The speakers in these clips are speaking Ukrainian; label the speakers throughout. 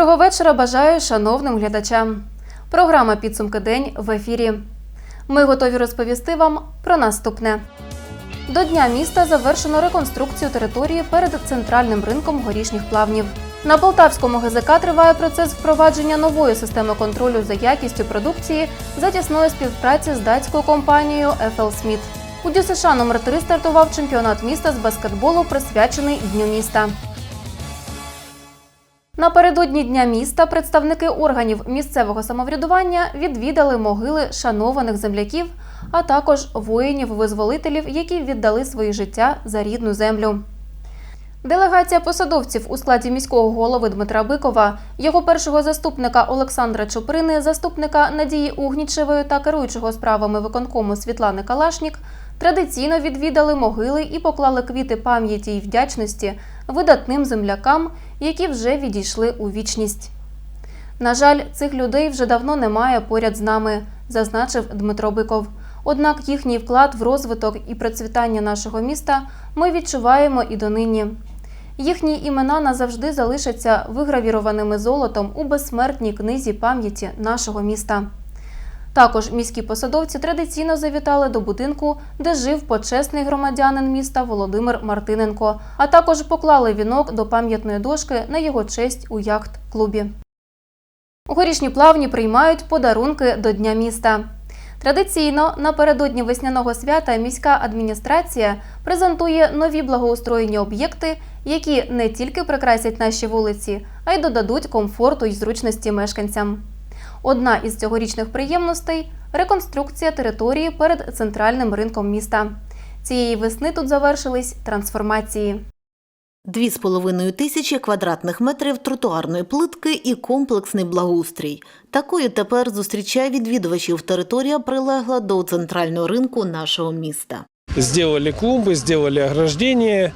Speaker 1: Доброго вечора бажаю шановним глядачам. Програма Підсумки день в ефірі. Ми готові розповісти вам про наступне. До Дня міста завершено реконструкцію території перед центральним ринком горішніх плавнів. На Полтавському ГЗК триває процес впровадження нової системи контролю за якістю продукції за тісної співпраці з датською компанією FL Smith. У ДЮСШ номер 3 стартував чемпіонат міста з баскетболу, присвячений Дню міста. Напередодні Дня міста представники органів місцевого самоврядування відвідали могили шанованих земляків, а також воїнів-визволителів, які віддали свої життя за рідну землю. Делегація посадовців у складі міського голови Дмитра Бикова, його першого заступника Олександра Чуприни, заступника Надії Угнічевої та керуючого справами виконкому Світлани Калашнік традиційно відвідали могили і поклали квіти пам'яті й вдячності видатним землякам, які вже відійшли у вічність. На жаль, цих людей вже давно немає поряд з нами, зазначив Дмитро Биков. Однак їхній вклад в розвиток і процвітання нашого міста ми відчуваємо і донині. Їхні імена назавжди залишаться вигравірованими золотом у безсмертній книзі пам'яті нашого міста. Також міські посадовці традиційно завітали до будинку, де жив почесний громадянин міста Володимир Мартиненко, а також поклали вінок до пам'ятної дошки на його честь у яхт-клубі. Горішні плавні приймають подарунки до Дня міста. Традиційно напередодні весняного свята міська адміністрація презентує нові благоустроєні об'єкти, які не тільки прикрасять наші вулиці, а й додадуть комфорту й зручності мешканцям. Одна із цьогорічних приємностей реконструкція території перед центральним ринком міста. Цієї весни тут завершились трансформації.
Speaker 2: Дві з половиною тисячі квадратних метрів тротуарної плитки і комплексний благоустрій. Такою тепер зустрічає відвідувачів територія, прилегла до центрального ринку нашого міста.
Speaker 3: Сделали клумбы, сделали ограждение,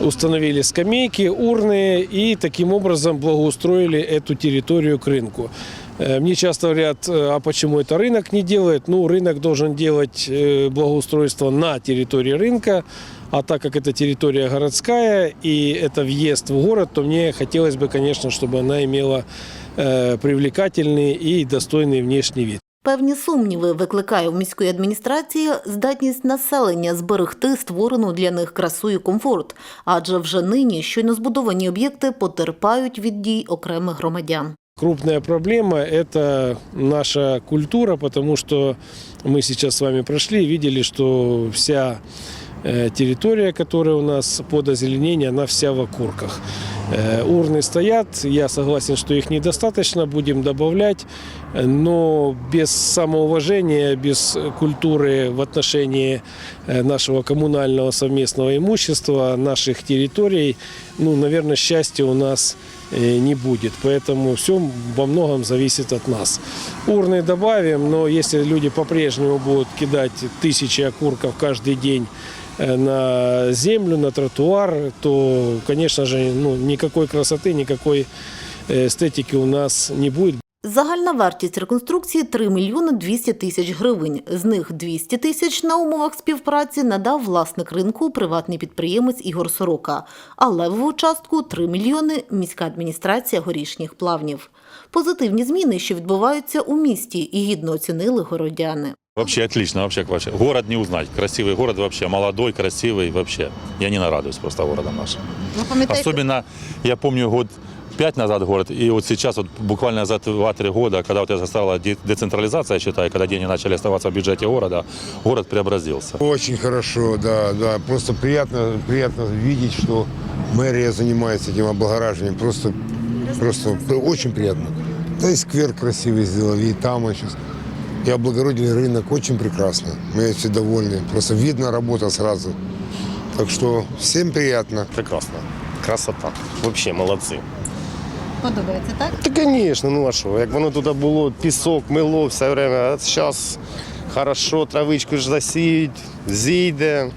Speaker 3: установили скамейки, урны и таким образом благоустроили эту территорию к рынку. Э, Мне часто говорят, э, а почему это рынок не делает? Ну, рынок должен делать э, благоустройство на территории рынка, а так как это территория городская и это въезд в город, то мне хотелось бы, конечно, чтобы она имела э, привлекательный и достойный внешний вид.
Speaker 2: Певні сумніви викликає в міської адміністрації здатність населення зберегти створену для них красу і комфорт, адже вже нині щойно збудовані об'єкти потерпають від дій окремих громадян.
Speaker 3: Крупная проблема – это наша культура, потому что мы сейчас с вами прошли и видели, что вся э, территория, которая у нас под озеленение, она вся в окурках. Э, Урны стоят, я согласен, что их недостаточно, будем добавлять, э, Но без самоуважения, без культуры в отношении э, нашего коммунального совместного имущества, наших территорий, ну, наверное, счастья у нас э, не будет. Поэтому все во многом зависит от нас. Урны добавим, но если люди по-прежнему будут кидать тысячи окурков каждый день э, на землю, на тротуар, то, конечно же, ну, никакой красоты, никакой эстетики у нас не будет.
Speaker 2: Загальна вартість реконструкції 3 мільйони 200 тисяч гривень. З них 200 тисяч на умовах співпраці надав власник ринку приватний підприємець Ігор Сорока. А левову частку 3 мільйони міська адміністрація горішніх плавнів. Позитивні зміни, що відбуваються у місті, і гідно оцінили городяни.
Speaker 4: Вообще отлично, вообще вообще. Город не узнать. Красивый город вообще, молодой, красивый вообще. Я не нарадуюсь просто городом нашим. Особенно, я помню, год пять назад город, и вот сейчас, вот буквально за 2-3 года, когда вот это стала де- децентрализация, я считаю, когда деньги начали оставаться в бюджете города, город преобразился.
Speaker 5: Очень хорошо, да, да. Просто приятно, приятно видеть, что мэрия занимается этим облагораживанием. Просто, просто очень приятно. Да и сквер красивый сделали, и там вот сейчас. И облагородили рынок очень прекрасно. Мы все довольны. Просто видно работа сразу. Так что всем приятно.
Speaker 6: Прекрасно. Красота. Вообще молодці.
Speaker 2: Подобається так?
Speaker 6: Та, звісно, ну а що? Як воно тут було, пісок, мило все время, а зараз хорошо, травичку ж засіють, зійде,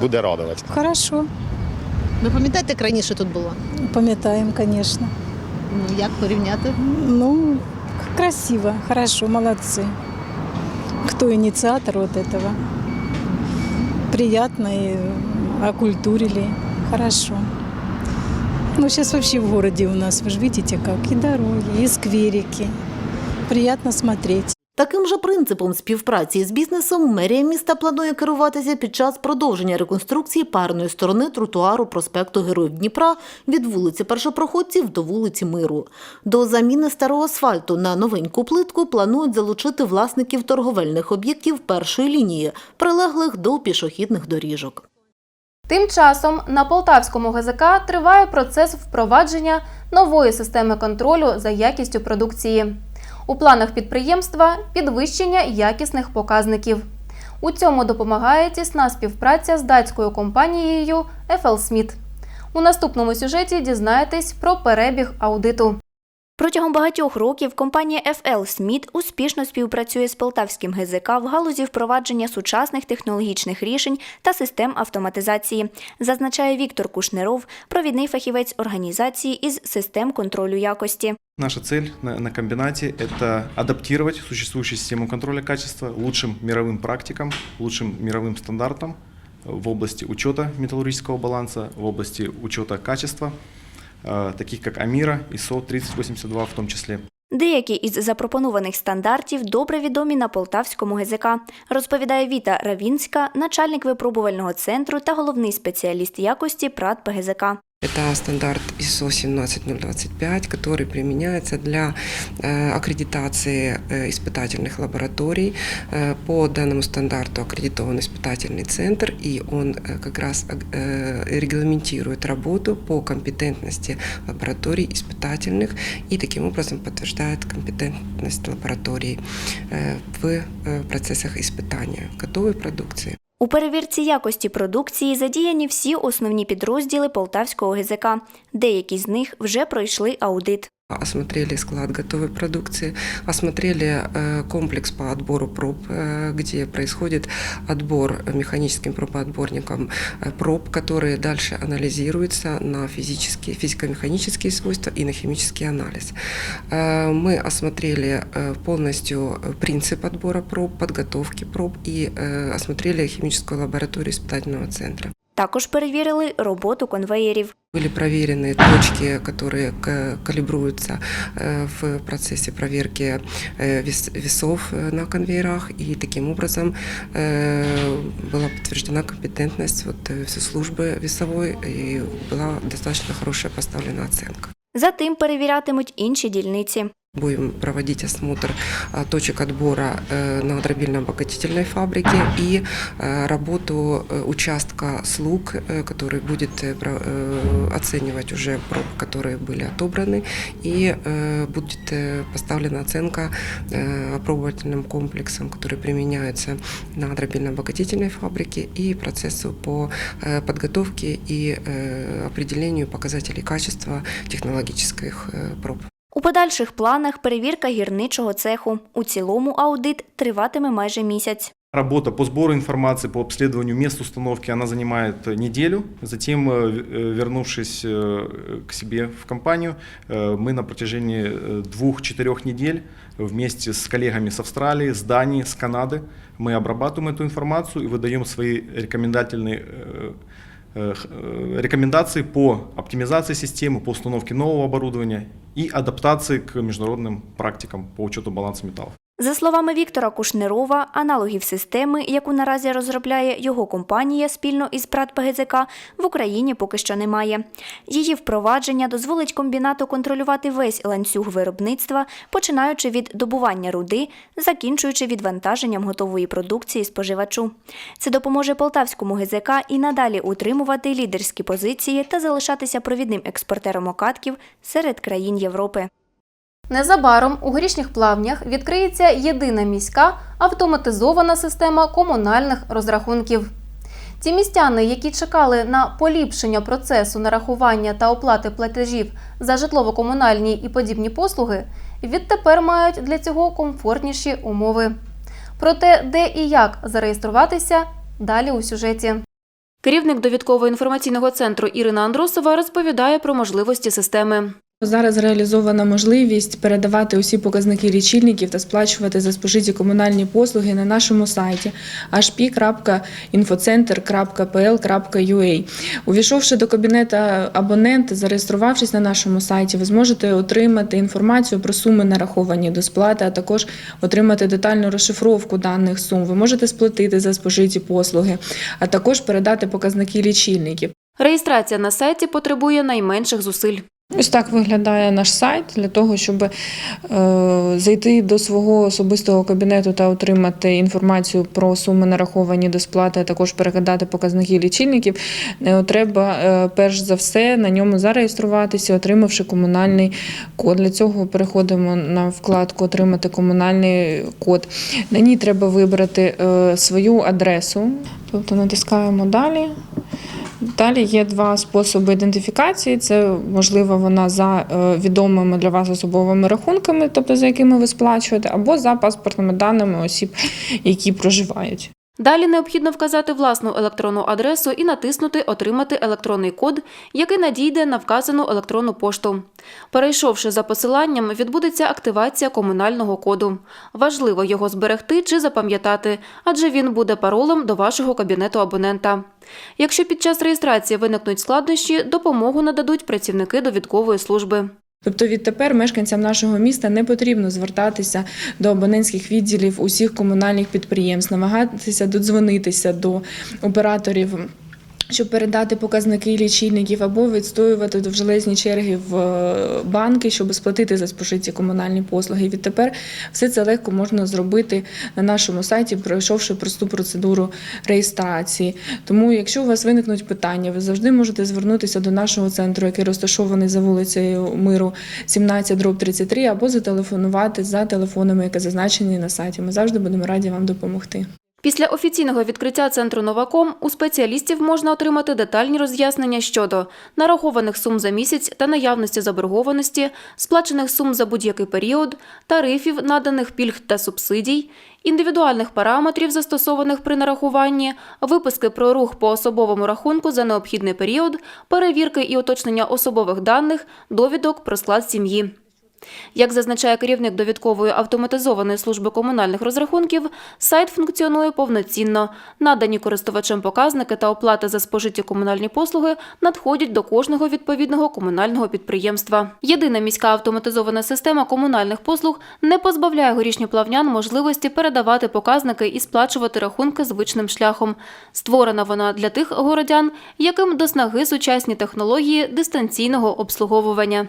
Speaker 6: буде радувати.
Speaker 7: Хорошо,
Speaker 2: Ви пам'ятаєте, як раніше тут було?
Speaker 7: пам'ятаємо, звісно.
Speaker 2: Ну як порівняти?
Speaker 7: Ну, красиво, хорошо, молодцы. Кто инициатор вот этого? Приятно и окультурили. Хорошо. Ну, сейчас вообще в городе у нас, вы же видите как, и дороги, и скверики. Приятно смотреть.
Speaker 2: Таким же принципом співпраці з бізнесом мерія міста планує керуватися під час продовження реконструкції парної сторони тротуару проспекту Героїв Дніпра від вулиці Першопроходців до вулиці Миру. До заміни старого асфальту на новеньку плитку планують залучити власників торговельних об'єктів першої лінії, прилеглих до пішохідних доріжок.
Speaker 1: Тим часом на Полтавському ГЗК триває процес впровадження нової системи контролю за якістю продукції. У планах підприємства підвищення якісних показників. У цьому допомагає тісна співпраця з датською компанією Smith. У наступному сюжеті дізнаєтесь про перебіг аудиту.
Speaker 8: Протягом багатьох років компанія FL Smith успішно співпрацює з Полтавським ГЗК в галузі впровадження сучасних технологічних рішень та систем автоматизації, зазначає Віктор Кушнеров, провідний фахівець організації із систем контролю якості.
Speaker 9: Наша цель на, на комбинате – это адаптировать существующую систему контроля качества лучшим мировым практикам, лучшим мировым стандартам в области учета металлургического баланса, в области учета качества, э, таких как Аміра, ISO 3082 в том числе.
Speaker 8: Деякі із запропонованих стандартів добре відомі на Полтавському ГЗК, розповідає Віта Равінська, начальник випробувального центру та головний спеціаліст якості ПРАД ПГЗК.
Speaker 10: Это стандарт ISO 17025, который применяется для э, аккредитации э, испытательных лабораторий. Э, По данному стандарту аккредитован испытательный центр, и он э, как раз э, регламентирует работу по компетентности лабораторий испытательных и таким образом подтверждает компетентность лабораторий э, в э, процессах испытания готовой продукции.
Speaker 8: У перевірці якості продукції задіяні всі основні підрозділи Полтавського ГЗК. Деякі з них вже пройшли аудит.
Speaker 10: Осмотрели склад готовой продукции, осмотрели э, комплекс по отбору проб, э, где происходит отбор механическим пробоотборником э, проб, которые дальше анализируются на физические, физико-механические свойства и на химический анализ. Э, Мы осмотрели э, полностью принцип отбора проб, подготовки проб и э, осмотрели химическую лабораторию испытательного центра.
Speaker 8: Також перевірили роботу конвеєрів.
Speaker 10: Были проверены точки, которые к- калибруются э, в процессе проверки э, вес- весов э, на конвейерах, и таким образом э, была подтверждена компетентность вот, э, всей службы весовой, и была достаточно хорошая поставлена оценка.
Speaker 8: Затим перевірятимуть інші дільниці.
Speaker 10: Будем проводить осмотр а, точек отбора э, на дробильно-обогатительной фабрике и э, работу э, участка слуг, э, который будет э, э, оценивать уже пробы, которые были отобраны, и э, будет э, поставлена оценка э, опробовательным комплексам, которые применяются на дробильно-обогатительной фабрике и процессу по э, подготовке и э, определению показателей качества технологических э, проб.
Speaker 8: У подальших планах перевірка гірничого цеху. У цілому аудит триватиме майже місяць.
Speaker 9: Работа по сбору информации, по обследованию мест установки, она занимает неделю. Затем, э, э, вернувшись э, к себе в компанию, э, мы на протяжении э, двух-четырех недель вместе с коллегами с Австралии, с Дании, с Канады мы обрабатываем эту информацию и выдаем свои рекомендательные э, э, х- э, рекомендации по оптимизации системы, по установке нового оборудования и адаптации к международным практикам по учету баланса металлов.
Speaker 8: За словами Віктора Кушнерова, аналогів системи, яку наразі розробляє його компанія спільно із ПРАД ПГЗК, в Україні поки що немає. Її впровадження дозволить комбінату контролювати весь ланцюг виробництва, починаючи від добування руди, закінчуючи відвантаженням готової продукції споживачу. Це допоможе Полтавському ГЗК і надалі утримувати лідерські позиції та залишатися провідним експортером окатків серед країн Європи.
Speaker 1: Незабаром у горішніх плавнях відкриється єдина міська автоматизована система комунальних розрахунків. Ті містяни, які чекали на поліпшення процесу нарахування та оплати платежів за житлово-комунальні і подібні послуги, відтепер мають для цього комфортніші умови. Про те, де і як зареєструватися, далі у сюжеті. Керівник довідково-інформаційного центру Ірина Андросова розповідає про можливості системи.
Speaker 11: Зараз реалізована можливість передавати усі показники лічильників та сплачувати за спожиті комунальні послуги на нашому сайті hp.infocenter.pl.ua. Увійшовши до кабінету абонента, зареєструвавшись на нашому сайті, ви зможете отримати інформацію про суми нараховані до сплати, а також отримати детальну розшифровку даних сум. Ви можете сплатити за спожиті послуги, а також передати показники лічильників.
Speaker 1: Реєстрація на сайті потребує найменших зусиль.
Speaker 11: Ось так виглядає наш сайт для того, щоб е, зайти до свого особистого кабінету та отримати інформацію про суми нараховані до сплати, а також переглядати показники лічильників. Е, треба е, перш за все на ньому зареєструватися, отримавши комунальний код. Для цього переходимо на вкладку Отримати комунальний код. На ній треба вибрати е, свою адресу, тобто натискаємо далі. Далі є два способи ідентифікації. Це можливо вона за е, відомими для вас особовими рахунками, тобто за якими ви сплачуєте, або за паспортними даними осіб, які проживають.
Speaker 1: Далі необхідно вказати власну електронну адресу і натиснути Отримати електронний код, який надійде на вказану електронну пошту. Перейшовши за посиланням, відбудеться активація комунального коду. Важливо його зберегти чи запам'ятати, адже він буде паролем до вашого кабінету абонента. Якщо під час реєстрації виникнуть складнощі, допомогу нададуть працівники довідкової служби.
Speaker 11: Тобто відтепер мешканцям нашого міста не потрібно звертатися до абонентських відділів усіх комунальних підприємств, намагатися додзвонитися до операторів. Щоб передати показники лічильників або відстоювати довжелезні черги в е, банки, щоб сплатити за спожиті комунальні послуги. Відтепер все це легко можна зробити на нашому сайті, пройшовши просту процедуру реєстрації. Тому, якщо у вас виникнуть питання, ви завжди можете звернутися до нашого центру, який розташований за вулицею Миру 17 дроб 33, або зателефонувати за телефонами, які зазначені на сайті. Ми завжди будемо раді вам допомогти.
Speaker 1: Після офіційного відкриття центру Новаком у спеціалістів можна отримати детальні роз'яснення щодо нарахованих сум за місяць та наявності заборгованості, сплачених сум за будь-який період, тарифів, наданих пільг та субсидій, індивідуальних параметрів, застосованих при нарахуванні, виписки про рух по особовому рахунку за необхідний період, перевірки і уточнення особових даних, довідок про склад сім'ї. Як зазначає керівник довідкової автоматизованої служби комунальних розрахунків, сайт функціонує повноцінно. Надані користувачем показники та оплата за спожиті комунальні послуги надходять до кожного відповідного комунального підприємства. Єдина міська автоматизована система комунальних послуг не позбавляє горішньоплавнян можливості передавати показники і сплачувати рахунки звичним шляхом. Створена вона для тих городян, яким до снаги сучасні технології дистанційного обслуговування.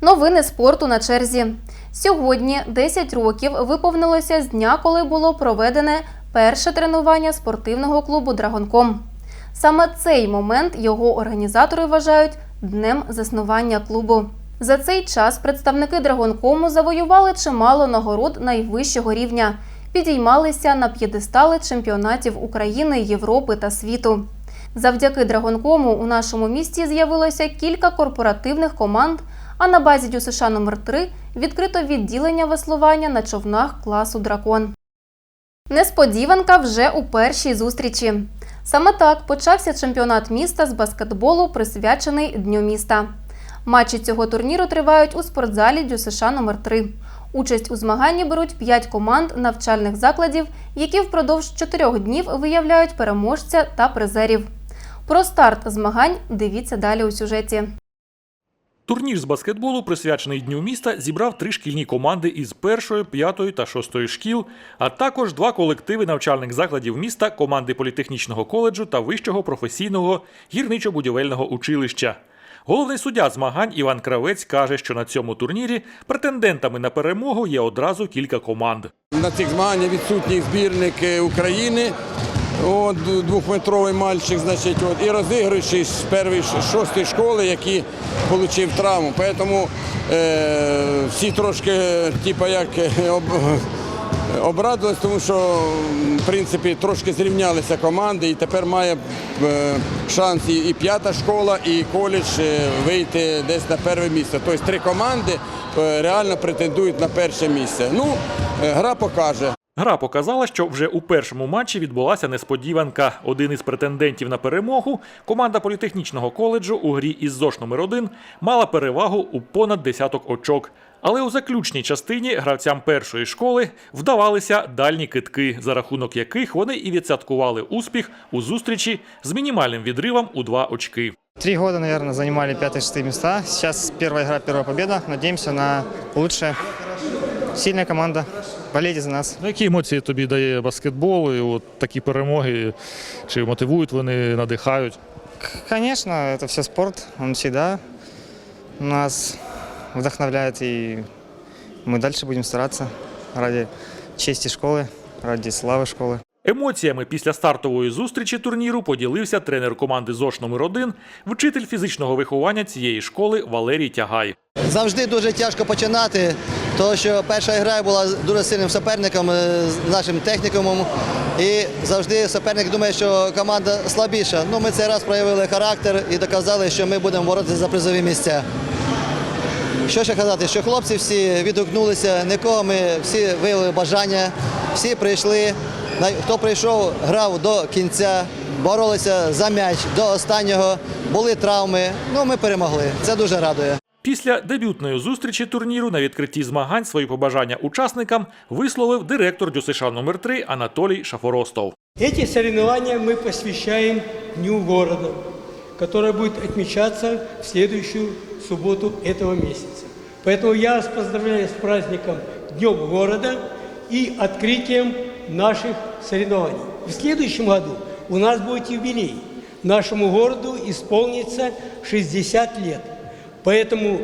Speaker 1: Новини спорту на черзі. Сьогодні 10 років виповнилося з дня, коли було проведене перше тренування спортивного клубу Драгонком. Саме цей момент його організатори вважають днем заснування клубу. За цей час представники Драгонкому завоювали чимало нагород найвищого рівня, підіймалися на п'єдестали чемпіонатів України, Європи та світу. Завдяки Драгонкому у нашому місті з'явилося кілька корпоративних команд, а на базі ДЮСШ номер 3 відкрито відділення веслування на човнах класу Дракон. Несподіванка вже у першій зустрічі. Саме так почався чемпіонат міста з баскетболу, присвячений Дню міста. Матчі цього турніру тривають у спортзалі ДЮСШ номер 3 Участь у змаганні беруть 5 команд навчальних закладів, які впродовж 4 днів виявляють переможця та призерів. Про старт змагань дивіться далі у сюжеті.
Speaker 12: Турнір з баскетболу, присвячений Дню міста, зібрав три шкільні команди із першої, п'ятої та шостої шкіл, а також два колективи навчальних закладів міста, команди політехнічного коледжу та вищого професійного гірничо-будівельного училища. Головний суддя змагань Іван Кравець каже, що на цьому турнірі претендентами на перемогу є одразу кілька команд.
Speaker 13: На цих змаганнях відсутній збірник України. От, двохметровий мальчик, значить, от, і розігруючий з першої шостої школи, який отримав травму. Тому е, всі трошки, типа, як е, об, обрадились, тому що в принципі трошки зрівнялися команди, і тепер має е, шанс і, і п'ята школа, і коледж е, вийти десь на перше місце. Тобто три команди е, реально претендують на перше місце. Ну, гра покаже.
Speaker 12: Гра показала, що вже у першому матчі відбулася несподіванка. Один із претендентів на перемогу, команда політехнічного коледжу у грі із ЗОШ номер 1 мала перевагу у понад десяток очок. Але у заключній частині гравцям першої школи вдавалися дальні китки, за рахунок яких вони і відсвяткували успіх у зустрічі з мінімальним відривом у два очки.
Speaker 14: Три года, наверное, занимали пятые-шестые места. Сейчас первая игра, первая победа. Надеемся на лучшее. Сильная команда. Болейте за нас.
Speaker 12: Ну, Які емоції тобі дає баскетбол і от такі перемоги? Чи мотивують вони, надихають?
Speaker 14: К- Конечно, это все спорт. Он всегда нас вдохновляет. И мы дальше будем стараться ради чести школы, ради славы школы.
Speaker 12: Емоціями після стартової зустрічі турніру поділився тренер команди ЗОШ номер 1 вчитель фізичного виховання цієї школи Валерій Тягай.
Speaker 15: Завжди дуже тяжко починати, тому що перша гра була дуже сильним суперником, е, нашим технікумом. І завжди суперник думає, що команда слабіша. Ну, ми цей раз проявили характер і доказали, що ми будемо боротися за призові місця. Що ще казати, що хлопці всі відгукнулися, нікого ми всі виявили бажання, всі прийшли. Хто прийшов, грав до кінця, боролися за м'яч до останнього, були травми. Ну, ми перемогли. Це дуже радує.
Speaker 12: Після дебютної зустрічі турніру на відкритті змагань свої побажання учасникам висловив директор ДЮСШ номер 3 Анатолій Шафоростов.
Speaker 16: Эти соревнования мы посвящаем Дню города, который будет отмечаться в следующую субботу этого месяца. Поэтому я вас поздравляю с праздником Днем города и открытием наших соревнований. В следующем году у нас будет юбилей. Нашему городу исполнится 60 лет. Поэтому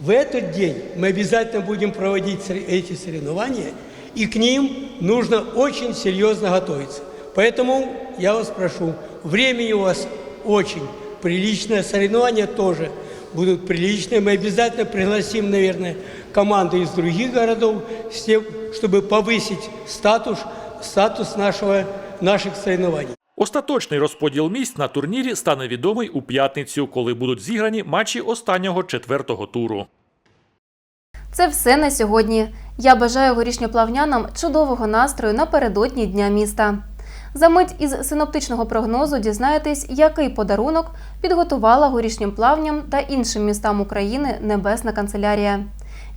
Speaker 16: в этот день мы обязательно будем проводить эти соревнования, и к ним нужно очень серьезно готовиться. Поэтому я вас прошу, времени у вас очень приличное, соревнования тоже будут приличные. Мы обязательно пригласим, наверное, команды из других городов, чтобы повысить статус, статус нашего, наших соревнований.
Speaker 12: Остаточний розподіл місць на турнірі стане відомий у п'ятницю, коли будуть зіграні матчі останнього четвертого туру.
Speaker 1: Це все на сьогодні. Я бажаю горішньоплавнянам чудового настрою напередодні Дня міста. За мить із синоптичного прогнозу дізнаєтесь, який подарунок підготувала горішнім плавням та іншим містам України Небесна канцелярія.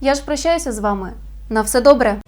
Speaker 1: Я ж прощаюся з вами. На все добре!